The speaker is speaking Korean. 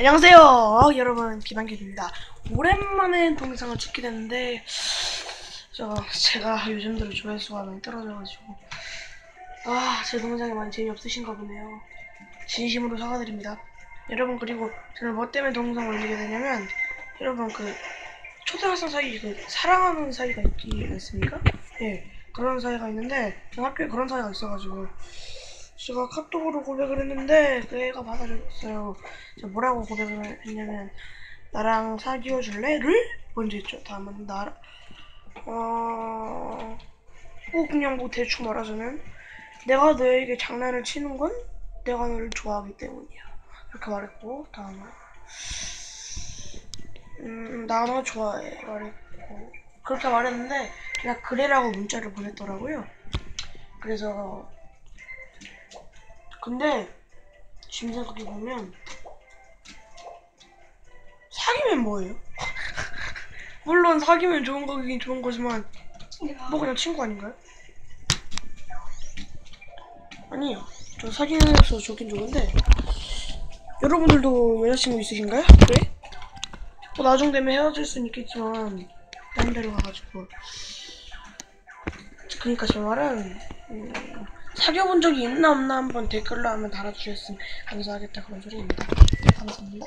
안녕하세요. 어, 여러분 비방길입니다. 오랜만에 동영상을 찍게 됐는데 저 제가 요즘 들어 조회수가 많이 떨어져가지고. 아 제 동영상이 많이 재미없으신가 보네요. 진심으로 사과드립니다. 여러분 그리고 저는 뭐 때문에 동영상 올리게 되냐면 여러분 그 초등학생 사이 그 사랑하는 사이가 있지 않습니까? 예 그런 사이가 있는데 전 학교에 그런 사이가 있어가지고 제가 카톡으로 고백을 했는데 그 애가 받아줬어요. 제가 뭐라고 고백을 했냐면 나랑 사귀어 줄래?를 먼저 했죠. 다음은 나 어... 뭐 그냥 뭐 대충 말하자면 내가 너에게 장난을 치는 건 내가 너를 좋아하기 때문이야. 이렇게 말했고 다음은 음, 나 너 좋아해 말했고 그렇게 말했는데 그냥 그래라고 문자를 보냈더라고요. 그래서 근데 생각해 보면 사귀면 뭐예요? 물론 사귀면 좋은 거긴 좋은 거지만 뭐 그냥 친구 아닌가요? 아니요. 저 사귀면서 좋긴 좋은데 여러분들도 여자친구 있으신가요? 왜? 뭐 나중 되면 헤어질 수는 있겠지만 다른 데로 가가지고 그러니까 제 말은 음, 사귀어본 적이 있나 없나 한번 댓글로 한번 달아주셨으면 감사하겠다 그런 소리입니다. 감사합니다.